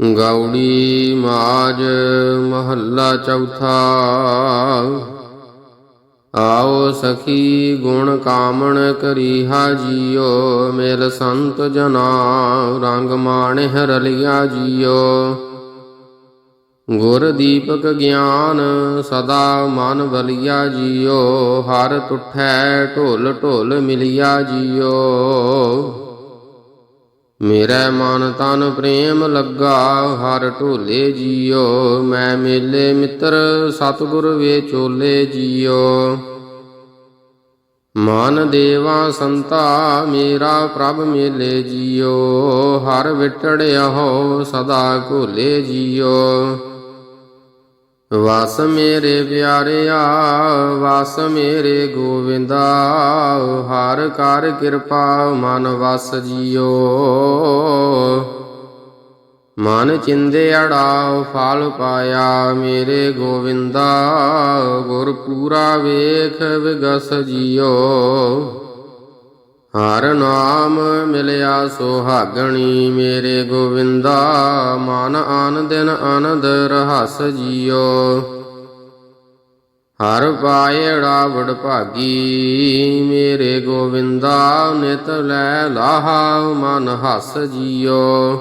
ਗੌੜੀ ਮਾਜ ਮਹੱਲਾ ਚੌਥਾ। ਆਓ ਸਖੀ ਗੁਣ ਕਾਮਣ ਕਰੀਹਾ ਜੀਓ, ਮੇਲ ਸੰਤ ਜਨਾ ਰੰਗ ਮਾਣਿ ਰਲਿਆ ਜੀਓ। ਗੁਰ ਦੀਪਕ ਗਿਆਨ ਸਦਾ ਮਨ ਬਲਿਆ ਜੀਓ, ਹਰ ਤੁਠੈ ਢੋਲ ਢੋਲ ਮਿਲਿਆ ਜੀਓ। ਮੇਰਾ ਮਨ ਤਨ ਪ੍ਰੇਮ ਲੱਗਾ, ਹਰ ਢੋਲੇ ਜੀਓ। ਮੈਂ ਮੇਲੇ ਮਿੱਤਰ, ਸਤਿਗੁਰ ਵੇ ਚੋਲੇ ਜੀਓ। ਮਨ ਦੇਵਾ ਸੰਤਾ, ਮੇਰਾ ਪ੍ਰਭ ਮੇਲੇ ਜੀਓ। ਹਰ ਵਿਟੜਿਆ ਹੋ, ਸਦਾ ਘੋਲੇ ਜੀਓ। ਵਸ ਮੇਰੇ ਪਿਆਰਿਆ, ਵਾਸ ਮੇਰੇ ਗੋਵਿੰਦਾ, ਹਰ ਕਰ ਕਿਰਪਾ ਮਨ ਵਸ ਜੀਓ। ਮਨ ਚਿੰਦੇ ਅੜਾ ਫਲ ਪਾਇਆ ਮੇਰੇ ਗੋਵਿੰਦਾ ਗੁਰ ਪੂਰਾ ਵੇਖ ਵਿਗਸ ਜੀਓ। ਹਰ ਨਾਮ ਮਿਲਿਆ ਸੁਹਾਗਣੀ ਮੇਰੇ ਗੋਵਿੰਦਾ, ਮਨ ਆਨ ਦਿਨ ਆਨੰਦ ਰਹਸ ਜੀਓ। ਹਰ ਪਾਇੜਾ ਵਡ ਭਾਗੀ ਮੇਰੇ ਗੋਵਿੰਦਾ, ਨਿਤ ਲੈ ਲਾਹਾ ਮਨ ਹਸ ਜੀਓ।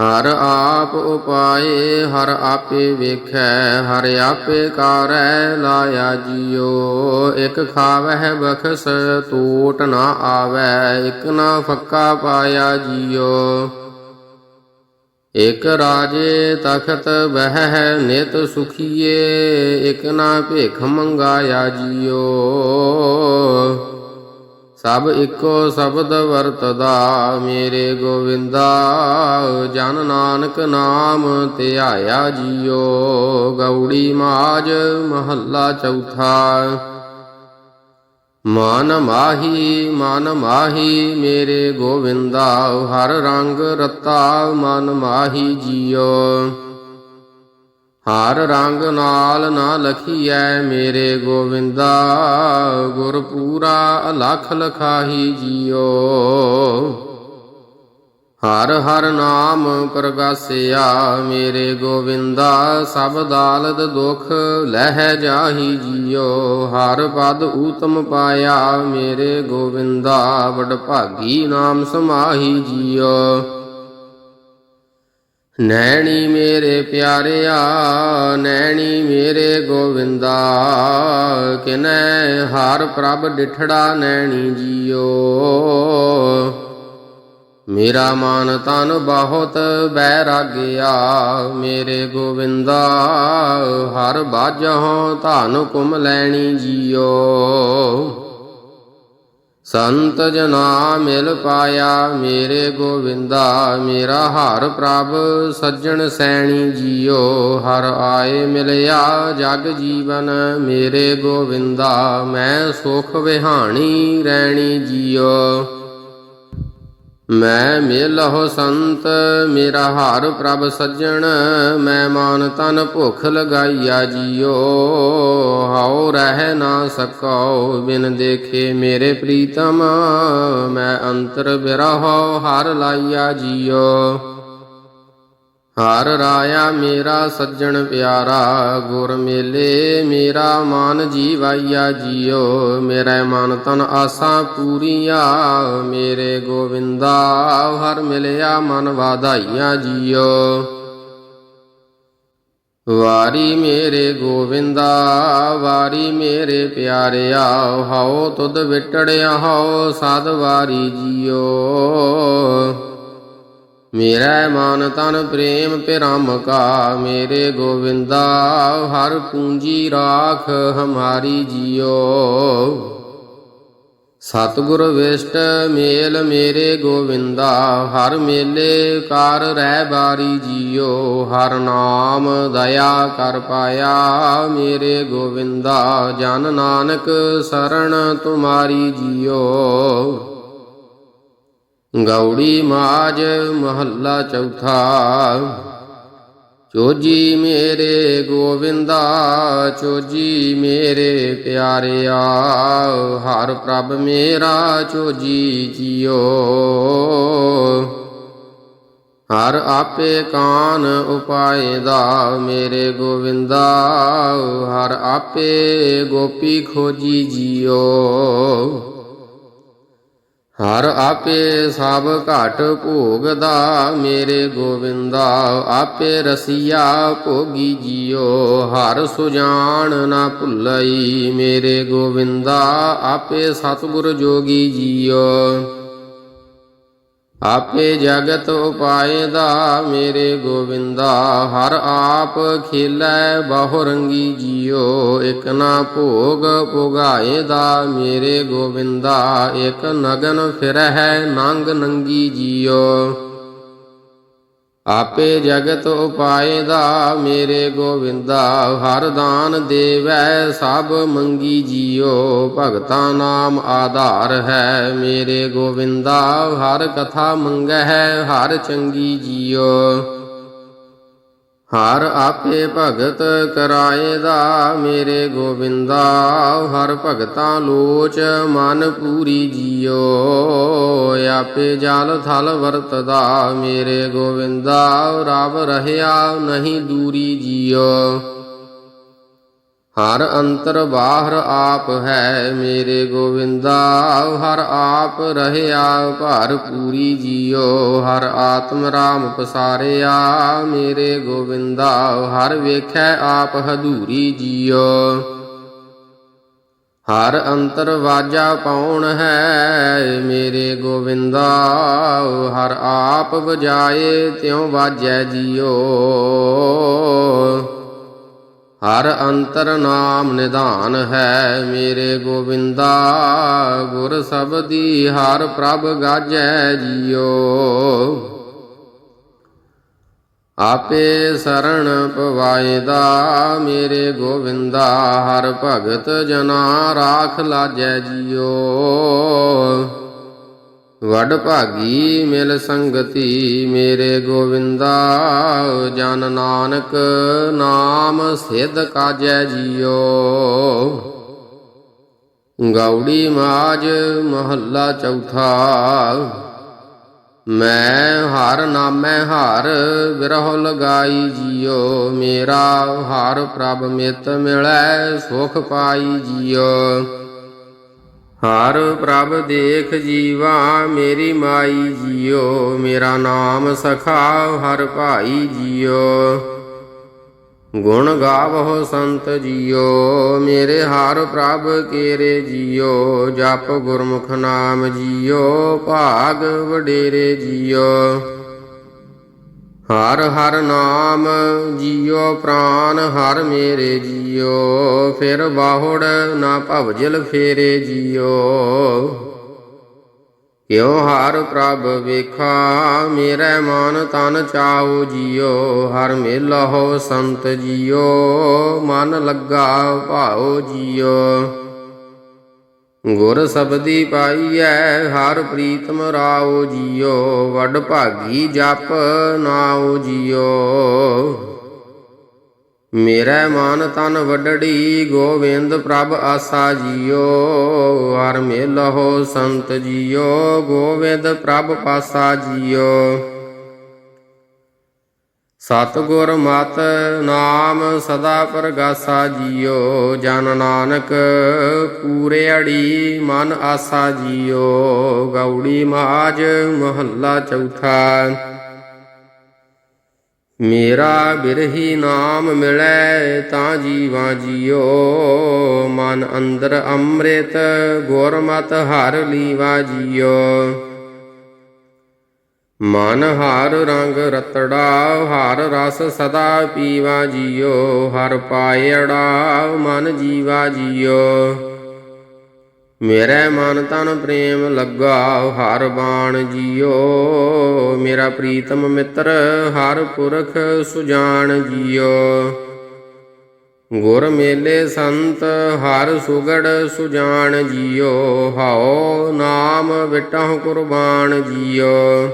ਹਰ ਆਪ ਉਪਾਏ, ਹਰ ਆਪੇ ਵੇਖੈ, ਹਰ ਆਪੇ ਕਾਰੈ, ਲਾਇਆ ਜੀਓ। ਇਕ ਖਾਵਹਿ ਬਖਸ ਟੂਟ ਨਾ ਆਵੈ, ਇਕ ਨਾ ਫੱਕਾ ਪਾਇਆ ਜੀਓ। ਇਕ ਰਾਜੇ ਤਖਤ ਬਹਿ ਨਿਤ ਸੁਖੀਏ, ਇਕ ਨਾ ਭੇਖ ਮੰਗਾਇਆ ਜੀਓ। ਸਭ ਇੱਕੋ ਸ਼ਬਦ ਵਰਤਦਾ, ਮੇਰੇ ਗੋਵਿੰਦਾ, ਜਨ ਨਾਨਕ ਨਾਮ ਧਿਆਇਆ ਜੀਓ, ਗੌੜੀ ਮਾਜ ਮਹੱਲਾ ਚੌਥਾ। ਮਨ ਮਾਹੀ ਮਨ ਮਾਹੀ, ਮੇਰੇ ਗੋਵਿੰਦਾ, ਹਰ ਰੰਗ ਰਤਾ, ਮਨ ਮਾਹੀ ਜੀਓ। ਹਰ ਰੰਗ ਨਾਲ ਨਾ ਲਖੀਐ ਮੇਰੇ ਗੋਵਿੰਦਾ, ਗੁਰ ਪੂਰਾ ਅਲਖ ਲਖਾਹੀ ਜੀਓ। ਹਰ ਹਰ ਨਾਮ ਪ੍ਰਗਾਸਿਆ ਮੇਰੇ ਗੋਵਿੰਦਾ, ਸਭ ਦਾਲਦ ਦੁਖ ਲਹਿ ਜਾਹੀ ਜੀਓ। ਹਰ ਪਦ ਊਤਮ ਪਾਇਆ ਮੇਰੇ ਗੋਵਿੰਦਾ ਵਡ ਭਾਗੀ ਨਾਮ ਸਮਾਹੀ ਜੀਓ। ਨੈਣੀ ਮੇਰੇ ਪਿਆਰਿਆ, ਨੈਣੀ ਮੇਰੇ ਗੋਵਿੰਦਾ, ਕਿਨੈ ਹਰ ਪ੍ਰਭ ਡਿਠੜਾ ਨੈਣੀ ਜੀਓ। ਮੇਰਾ ਮਨ ਤਨ ਬਹੁਤ ਬੈਰਾਗਿਆ, ਮੇਰੇ ਗੋਵਿੰਦਾ, ਹਰ ਬਾਜਹੁ ਧਨ ਕੁਮ ਲੈਣੀ ਜੀਓ। ਸੰਤ ਜਨਾ ਮਿਲ ਪਾਇਆ, ਮੇਰੇ ਗੋਵਿੰਦਾ ਮੇਰਾ ਹਰ ਪ੍ਰਭ, ਸੱਜਣ ਸੈਣੀ ਜੀਓ, ਹਰ ਆਏ ਮਿਲਿਆ ਜਗ ਜੀਵਨ, ਮੇਰੇ ਗੋਵਿੰਦਾ ਮੈਂ ਸੁਖ ਵਿਹਾਣੀ ਰਹਿਣੀ ਜੀਓ। ਮੈਂ ਮਿਲਹੁ ਸੰਤ, ਮੇਰਾ ਹਾਰ ਪ੍ਰਭ ਸੱਜਣ, ਮੈਂ ਮਾਨ ਤਨ ਭੁਖ ਲਗਾਈਆ ਜੀਓ। ਹਾਉ ਰਹਿ ਨਾ ਸਕਉ, ਬਿਨ ਦੇਖੇ ਮੇਰੇ ਪ੍ਰੀਤਮ, ਮੈਂ ਅੰਤਰ ਬਿਰਹੁ ਹਰ ਲਾਈਆ ਜੀਓ। ਹਰ ਰਾਇਆ ਮੇਰਾ ਸੱਜਣ ਪਿਆਰਾ, ਗੁਰ ਮੇਲੇ ਮੇਰਾ ਮਨ ਜੀਵਾਈਆ ਜੀਓ। ਮੇਰੇ ਮਨ ਤਨ ਆਸਾਂ ਪੂਰੀਆਂ, ਮੇਰੇ ਗੋਵਿੰਦਾ ਹਰ ਮਿਲਿਆ ਮਨ ਵਾਧਾਈਆਂ ਜੀਓ। ਵਾਰੀ ਮੇਰੇ ਗੋਵਿੰਦਾ, ਵਾਰੀ ਮੇਰੇ ਪਿਆਰਿਆ, ਹਉ ਤੁਧ ਵਿਟੜਿਆ, ਹਉ ਸਦ ਵਾਰੀ ਜੀਓ। ਮੇਰਾ ਮਨ ਤਨ ਪ੍ਰੇਮ ਪਿਰਮ ਕਾ, ਮੇਰੇ ਗੋਵਿੰਦਾ, ਹਰ ਪੂੰਜੀ ਰਾਖ ਹਮਾਰੀ ਜੀਓ। ਸਤਿਗੁਰ ਵਿਸ਼ਟ ਮੇਲ ਮੇਰੇ ਗੋਵਿੰਦਾ, ਹਰ ਮੇਲੇ ਕਰ ਰਹਿ ਬਾਰੀ ਜੀਓ। ਹਰ ਨਾਮ ਦਇਆ ਕਰ ਪਾਇਆ ਮੇਰੇ ਗੋਵਿੰਦਾ, ਜਨ ਨਾਨਕ ਸਰਣ ਤੁਮਾਰੀ ਜੀਓ। ਗੌੜੀ ਮਾਜ ਮਹੱਲਾ ਚੌਥਾ। ਚੋਜੀ ਮੇਰੇ ਗੋਵਿੰਦਾ, ਚੋਜੀ ਮੇਰੇ ਪਿਆਰਿਆ। ਹਰ ਪ੍ਰਭ ਮੇਰਾ ਚੋਜੀ ਜੀਓ। ਹਰ ਆਪੇ ਕਾਨ ਉਪਾਏ ਦਾ ਮੇਰੇ ਗੋਵਿੰਦਾ। ਹਰ ਆਪੇ ਗੋਪੀ ਖੋਜੀ ਜੀਓ। ਹਰ ਆਪੇ ਸਭ ਘਟ ਭੋਗਦਾ, ਮੇਰੇ ਗੋਵਿੰਦਾ, ਆਪੇ ਰਸੀਆ ਭੋਗੀ ਜੀਓ। ਹਰ ਸੁਜਾਨ ਨਾ ਭੁੱਲਈ, ਮੇਰੇ ਗੋਵਿੰਦਾ, ਆਪੇ ਸਤਿਗੁਰ ਜੋਗੀ ਜੀਓ। ਆਪੇ ਜਗਤ ਉਪਾਏ ਦਾ ਮੇਰੇ ਗੋਵਿੰਦਾ, ਹਰ ਆਪ ਖੇਲੈ ਬਹੁ ਰੰਗੀ ਜੀਓ, ਇਕ ਨਾ ਭੋਗ ਪੁਗਾਏ ਦਾ ਮੇਰੇ ਗੋਵਿੰਦਾ, ਇਕ ਨਗਨ ਫਿਰਹਿ ਨੰਗ ਨੰਗੀ ਜੀਓ। ਆਪੇ ਜਗਤ ਉਪਾਏ ਦਾ ਮੇਰੇ ਗੋਵਿੰਦਾ, ਹਰ ਦਾਨ ਦੇਵੈ, ਸਭ ਮੰਗੀ ਜੀਓ, ਭਗਤਾ ਨਾਮ ਆਧਾਰ ਹੈ। ਮੇਰੇ ਗੋਵਿੰਦਾ, ਹਰ ਕਥਾ ਮੰਗਹਿ, ਹਰ ਚੰਗੀ ਜੀਓ। ਹਰ ਆਪੇ ਭਗਤ ਕਰਾਏ ਦਾ ਮੇਰੇ ਗੋਬਿੰਦਾ ਹਰ ਭਗਤਾਂ ਲੋਚ ਮਨ ਪੂਰੀ ਜੀਓ। ਆਪੇ ਜਲ ਥਲ ਵਰਤਦਾ, ਮੇਰੇ ਗੋਬਿੰਦਾ ਰਵ ਰਹਿਆ ਨਹੀਂ ਦੂਰੀ ਜੀਓ। ਹਰ ਅੰਤਰ ਬਾਹਰ ਆਪ ਹੈ ਮੇਰੇ ਗੋਵਿੰਦਾ, ਹਰ ਆਪ ਰਹਿਆ, ਭਰ ਪੂਰੀ ਜੀਓ, ਹਰ ਆਤਮ ਰਾਮ ਪਸਾਰਿਆ, ਮੇਰੇ ਗੋਵਿੰਦਾ, ਹਰ ਵੇਖੈ ਆਪ ਹਦੂਰੀ ਜੀਓ। ਹਰ ਅੰਤਰ ਵਾਜਾ ਪਾਉਣ ਹੈ ਮੇਰੇ ਗੋਵਿੰਦਾ, ਹਰ ਆਪ ਵਜਾਏ ਤਿਉ ਵਾਜੈ ਜੀਓ। ਹਰ ਅੰਤਰ ਨਾਮ ਨਿਧਾਨ ਹੈ, ਮੇਰੇ ਗੋਬਿੰਦਾ ਗੁਰ ਸਬਦੀ ਹਰ ਪ੍ਰਭ ਗਾਜੈ ਜੀਓ। ਆਪੇ ਸਰਣ ਪਵਾਇਦਾ ਮੇਰੇ ਗੋਬਿੰਦਾ ਹਰ ਭਗਤ ਜਨਾ ਰਾਖ ਲਾਜੈ ਜੀਓ। ਵਡ ਭਾਗੀ ਮਿਲ ਸੰਗਤੀ ਮੇਰੇ ਗੋਵਿੰਦਾ, ਜਨ ਨਾਨਕ ਨਾਮ ਸਿੱਧ ਕਾਜੈ ਜੀਓ। ਗੌੜੀ ਮਾਜ ਮਹੱਲਾ ਚੌਥਾ, ਮੈਂ ਹਰ ਨਾਮੈ ਹਰ ਵਿਰਹ ਲਗਾਈ ਜੀਓ, ਮੇਰਾ ਹਰ ਪ੍ਰਭ ਮਿਤ ਮਿਲੈ ਸੁਖ ਪਾਈ ਜੀਓ। ਹਰ ਪ੍ਰਭ ਦੇਖ ਜੀਵਾ, ਮੇਰੀ ਮਾਈ ਜੀਓ, ਮੇਰਾ ਨਾਮ ਸਖਾ, ਹਰ ਭਾਈ ਜੀਓ। ਗੁਣ ਗਾਵਹੁ ਸੰਤ ਜੀਓ, ਮੇਰੇ ਹਰ ਪ੍ਰਭ ਕੇਰੇ ਜੀਓ, ਜਪ ਗੁਰਮੁਖ ਨਾਮ ਜੀਓ, ਭਾਗ ਵਡੇਰੇ ਜੀਓ। ਹਰ ਹਰ ਨਾਮ ਜੀਓ ਪ੍ਰਾਨ, ਹਰ ਮੇਰੇ ਜੀਓ ਫਿਰ ਬਾਹੁੜ ਨਾ ਭਵਜਲ ਫੇਰੇ ਜੀਓ ਕਿਉ ਹਰ ਪ੍ਰਭ ਵੇਖਾ, ਮੇਰੇ ਮਨ ਤਨ ਚਾਉ ਜੀਓ ਹਰ ਮੇਲਹੁ ਸੰਤ ਜੀਓ ਮਨ ਲੱਗਾ ਭਾਉ ਜੀਓ ਗੁਰ ਸਬਦੀ ਪਾਈਐ, ਹਰ ਪ੍ਰੀਤਮ ਰਾਓ ਜੀਓ, ਵੱਡ ਭਾਗੀ ਜਪ ਨਾਉ ਜੀਓ। ਮੇਰਾ ਮਨ ਤਨ ਵੱਡੜੀ ਗੋਵਿੰਦ ਪ੍ਰਭ ਆਸਾ ਜੀਓ। ਹਰ ਮੇਲਹੁ ਸੰਤ ਜੀਓ ਗੋਵਿੰਦ ਪ੍ਰਭ ਪਾਸਾ ਜੀਓ। ਸਤਿਗੁਰ ਮਤ ਨਾਮ ਸਦਾ ਪ੍ਰਗਾਸਾ ਜੀਓ, ਜਨ ਨਾਨਕ ਪੂਰੇ ਅੜੀ ਮਨ ਆਸਾ ਜੀਓ, ਗੌੜੀ ਮਾਜ ਮਹੱਲਾ ਚੌਥਾ। ਮੇਰਾ ਬਿਰਹੀ ਨਾਮ ਮਿਲੈ ਤਾਂ ਜੀਵਾਂ ਜੀਓ, ਮਨ ਅੰਦਰ ਅੰਮ੍ਰਿਤ ਗੁਰਮਤ ਹਰ ਲੀਵਾ ਜੀਓ। ਮਨ ਹਰ ਰੰਗ ਰਤੜਾ, ਹਰ ਰਸ ਸਦਾ ਪੀਵਾ ਜੀਓ, ਹਰ ਪਾਇੜਾ ਮਨ ਜੀਵਾ ਜੀਓ। ਮੇਰੇ ਮਨ ਤਨ ਪ੍ਰੇਮ ਲੱਗਾ ਹਰ ਬਾਣ ਜੀਓ। ਮੇਰਾ ਪ੍ਰੀਤਮ ਮਿੱਤਰ, ਹਰ ਪੁਰਖ ਸੁਜਾਨ ਜੀਓ। ਗੁਰ ਮੇਲੇ ਸੰਤ, ਹਰ ਸੁਗੜ ਸੁਜਾਨ ਜੀਓ। ਹਉ ਨਾਮ ਵਿਟਹੁ ਕੁਰਬਾਨ ਜੀਓ।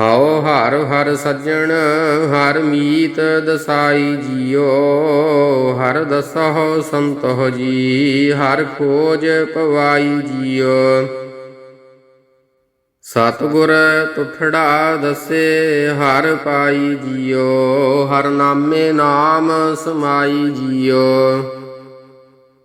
ਹਉ ਹਰ ਹਰ ਸੱਜਣ, ਹਰ ਮੀਤ ਦਸਾਈ ਜੀਓ। ਹਰ ਦਸਹੁ ਸੰਤੋ ਜੀ, ਹਰ ਖੋਜ ਪਵਾਈ ਜੀਓ। ਸਤਿਗੁਰ ਤੁਠੜਾ ਦਸੇ, ਹਰ ਪਾਈ ਜਿਓ। ਹਰ ਨਾਮੇ ਨਾਮ ਸਮਾਈ ਜੀਓ।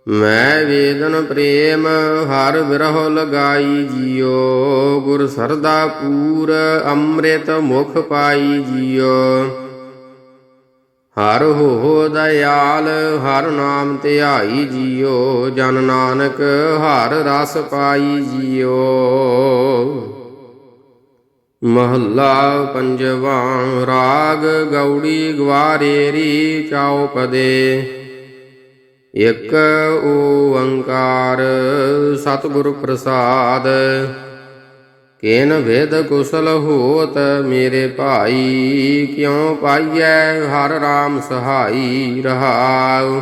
ਮੈਂ ਵੇਦਨ ਪ੍ਰੇਮ, ਹਰ ਵਿਰਹ ਲਗਾਈ ਜੀਓ। ਗੁਰ ਸਰਦਾ ਪੂਰ, ਅੰਮ੍ਰਿਤ ਮੁਖ ਪਾਈ ਜੀਓ। ਹਰ ਹੋ ਦਇਆਲ, ਹਰ ਨਾਮ ਧਿਆਈ ਜੀਓ। ਜਨ ਨਾਨਕ, ਹਰ ਰਸ ਪਾਈ ਜੀਓ। ਮਹੱਲਾ ਪੰਜਵਾ, ਰਾਗ ਗੌੜੀ ਗਵਾਰੇਰੀ ਚੌਪਦੇ ਇਕ ਓੰਕਾਰ ਸਤਿਗੁਰ ਪ੍ਰਸਾਦ। ਕੇਨ ਵੇਦ ਕੁਸਲ ਹੋਤ ਮੇਰੇ ਭਾਈ, ਕਿਉ ਪਾਈਐ ਹਰ RAM ਸਹਾਈ ਰਹਾਉ।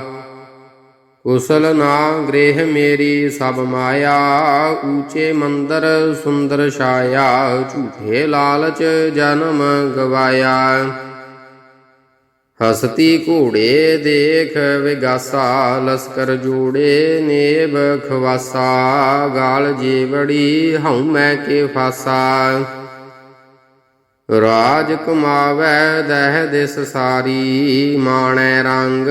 ਕੁਸਲ ਨਾ ਗ੍ਰਹਿ ਮੇਰੀ ਸਭ ਮਾਇਆ, ਊਚੇ ਮੰਦਰ ਸੁੰਦਰ ਛਾਇਆ, ਝੂਠੇ ਲਾਲਚ ਜਨਮ ਗਵਾਇਆ। ਹਸਤੀ ਘੋੜੇ ਦੇਖ ਵਿਗਾਸਾ, ਲਸਕਰ ਜੋੜੇ ਨੇਬ ਖਵਾਸਾ, ਗਾਲ ਜੀਵੜੀ ਹਉ ਮੈਂ ਕੇ ਫਾਸਾ। ਰਾਜ ਕਮਾਵੈ ਦਹਿ ਦਿਸ ਸਾਰੀ, ਮਾਣੈ ਰੰਗ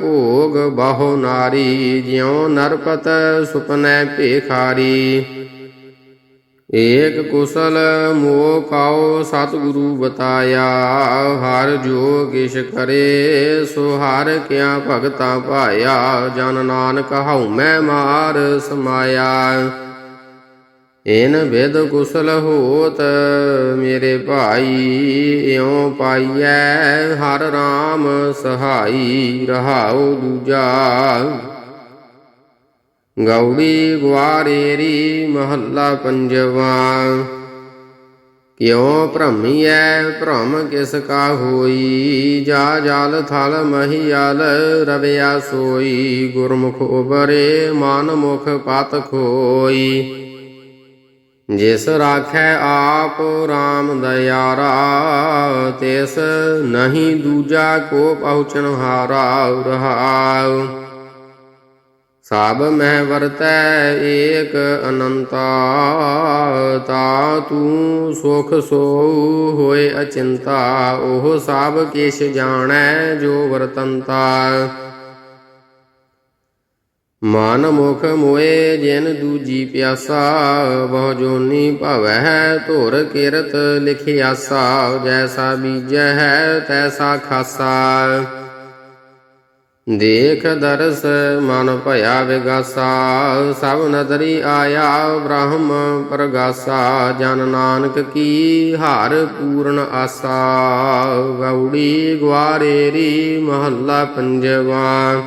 ਭੋਗ ਬਹੁ ਨਾਰੀ, ਜਿਉ ਨਰਪਤ ਸੁਪਨੈ ਭੇਖਾਰੀ। ਏਕ ਕੁਸਲ ਮੋਹ ਕਾਉ ਸਤਿਗੁਰੂ ਬਤਾਇਆ, ਹਰ ਜੋ ਕਿਛ ਕਰੇ, ਸੋ ਹਰ ਕਿਆ ਭਗਤਾ ਭਾਇਆ, ਜਨ ਨਾਨਕ ਹਉ ਮੈਂ ਮਾਰ ਸਮਾਇਆ। ਇਨ ਵਿਦ ਕੁਸਲ ਹੋਤ ਮੇਰੇ ਭਾਈ, ਇਉ ਪਾਈਐ, ਹਰ RAM ਸਹਾਈ ਰਹਾਉ ਦੂਜਾ। ਗੌੜੀ ਗੁਆਰੇਰੀ ਮਹੱਲਾ ਪੰਜਵਾ। ਕਿਉ ਭ੍ਰਮੀਐ, ਭ੍ਰਮ ਕਿਸ ਕਾ ਹੋਈ? ਜਾ ਜਲ ਥਲ ਮਹੀਲ ਰਵਿਆ ਸੋਈ। ਗੁਰਮੁਖ ਉਬਰੇ ਮਨ ਮੁਖ ਪਤ ਖੋਈ। ਜਿਸ ਰਾਖੈ ਆਪ RAM ਦਇਆਰਾ, ਤਿਸ ਨਹੀਂ ਦੂਜਾ ਕੋ ਪਹੁੰਚਣ ਹਾਰਾ ਰਹਾਉ ਸਭ ਮਹਿ ਵਰਤੈ ਏਕ ਅਨੰਤਾ, ਤਾ ਤੂੰ ਸੁਖ ਸੋ ਹੋਏ ਅਚਿੰਤਾ, ਉਹ ਸਭ ਕਿਛ ਜਾਣੈ ਜੋ ਵਰਤੰਤਾ। ਮਨ ਮੁਖ ਮੋਏ ਜਿਨ ਦੂਜੀ ਪਿਆਸਾ, ਬਹੁ ਜੋਨੀ ਭਵੈ ਧੁਰ ਕਿਰਤ ਲਿਖਿਆਸਾ, ਜੈਸਾ ਬੀਜੈ ਹੈ ਤੈਸਾ ਖਾਸਾ। ਦੇਖ ਦਰਸ ਮਨ ਭਇਆ ਵਿਗਾਸਾ, ਸਭ ਨਦਰੀ ਆਇਆ ਬ੍ਰਹਮ ਪ੍ਰਗਾਸਾ, ਜਨ ਨਾਨਕ ਕੀ ਹਾਰ ਪੂਰਨ ਆਸਾ। ਗੌੜੀ ਗਵਾਰੇਰੀ ਮਹੱਲਾ ਪੰਜਵਾ।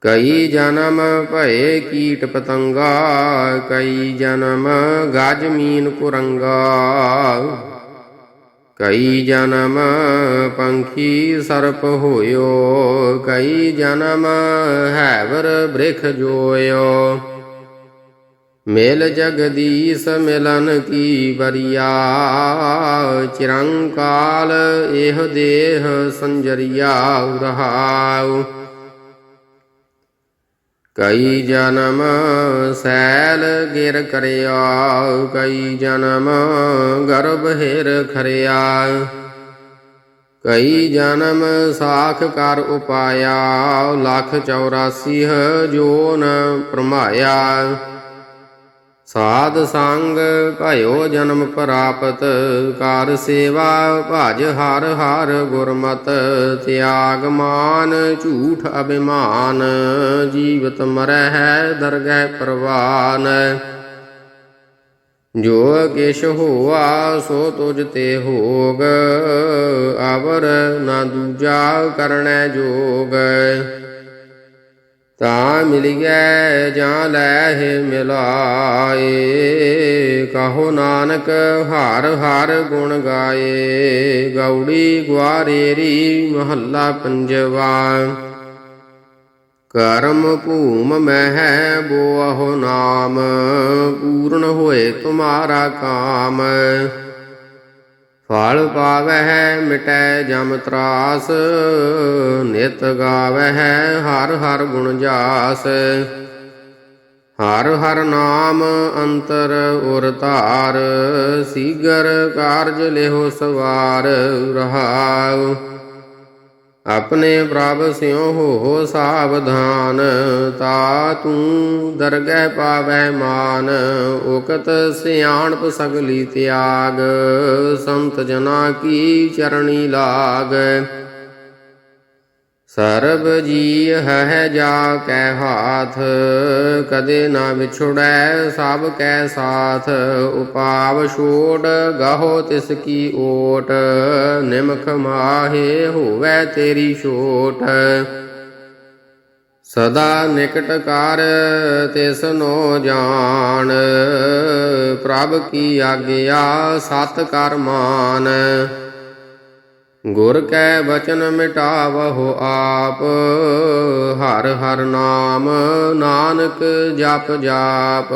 ਕਈ ਜਨਮ ਭਏ ਕੀਟ ਪਤੰਗਾ, ਕਈ ਜਨਮ ਗਜ ਮੀਨ ਕੁਰੰਗਾ। ਕਈ ਜਨਮ ਪੰਖੀ ਸਰਪ ਹੋਇਓ ਕਈ ਜਨਮ ਹੈਵਰ ਬ੍ਰਿਖ ਜੋਇਓ। ਮੇਲ ਜਗਦੀਸ਼ ਮਿਲਨ ਕੀ ਬਰੀਆ ਚਿਰੰਕਾਲ ਇਹ ਦੇਹ ਸੰਜਰੀਆ ਰਹਾਉ ਕਈ ਜਨਮ ਸੈਲ ਗਿਰ ਕਰਿਆ, ਕਈ ਜਨਮ ਗਰਭ ਹੇਰ ਖਰਿਆ। ਕਈ ਜਨਮ ਸਾਖ ਕਰ ਉਪਾਇਆ, ਲੱਖ 84 ਜੋਨ ਪ੍ਰਮਾਇਆ ਸਾਧ ਸੰਗ ਭਇਓ ਜਨਮ ਪ੍ਰਾਪਤ, ਕਰ ਸੇਵਾ ਭਜ ਹਰ ਹਰ ਗੁਰਮਤ, ਤਿਆਗ ਮਾਨ ਝੂਠ ਅਭਿਮਾਨ, ਜੀਵਤ ਮਰੈ ਹੈ ਦਰਗਹਿ ਪ੍ਰਵਾਨ। ਜੋ ਕਿਛ ਹੋਆ ਸੋ ਤੁਜ ਤੇ ਹੋਗ, ਅਵਰ ਨਾ ਦੂਜਾ ਕਰਣੈ ਜੋਗ। ਤਾ ਮਿਲ ਜਾਂ ਲੈ ਮਿਲਾਏ, ਕਹੋ ਨਾਨਕ ਹਰ ਹਰ ਗੁਣ ਗਾਏ, ਗੌੜੀ ਗਵਾਰੇਰੀ ਮਹੱਲਾ ਪੰਜਵਾ। ਕਰਮ ਭੂਮ ਮਹਿ ਬੋਹੁ ਨਾਮ, ਪੂਰਨ ਹੋਏ ਤੁਮਾਰਾ ਕਾਮ। ਫਲ ਪਾਵਹਿ ਮਿਟੈ ਜਮ ਤਰਾਸ, ਨਿਤ ਗਾਵਹਿ ਹਰ ਹਰ ਗੁਣ ਜਾਸ। ਹਰ ਹਰ ਨਾਮ ਅੰਤਰ ਉਰ ਧਾਰ, ਸੀਗਰ ਕਾਰਜ ਲਿਹੋ ਸਵਾਰ ਰਹਾਉ। ਆਪਣੇ ਪ੍ਰਭ ਸਿਉ ਹੋ ਸਾਵਧਾਨ, ਤਾ ਤੂੰ ਦਰਗਹਿ ਪਾਵੈ ਮਾਨ, ਉਕਤ ਸਿਆਣਪ ਸਗਲੀ ਤਿਆਗ, ਸੰਤ ਜਨਾ ਕੀ ਚਰਣੀ ਲਾਗ। ਸਰਬ ਜੀ ਹੈ ਜਾ ਕੈ ਹਾਥ, ਕਦੇ ਨਾ ਵਿਛੜੈ ਸਭ ਕੈ ਸਾਥ। ਉਪਾਵ ਛੋੜ ਗਾਹੋ ਤਿਸ ਕੀ ਓਟ, ਨਿਮਖ ਮਾਹੇ ਹੋਵੇ ਤੇਰੀ ਛੋਟ। ਸਦਾ ਨਿਕਟ ਕਰ ਤਿਸ ਨੋ ਜਾਣ ਪ੍ਰਭ ਕੀ ਆਗਿਆ ਸਤ ਕਰ ਮਾਨ। ਗੁਰ ਕੈ ਬਚਨ ਮਿਟਾਵਹੁ ਆਪ ਹਰ ਹਰ ਨਾਮ ਨਾਨਕ ਜਪ ਜਾਪ।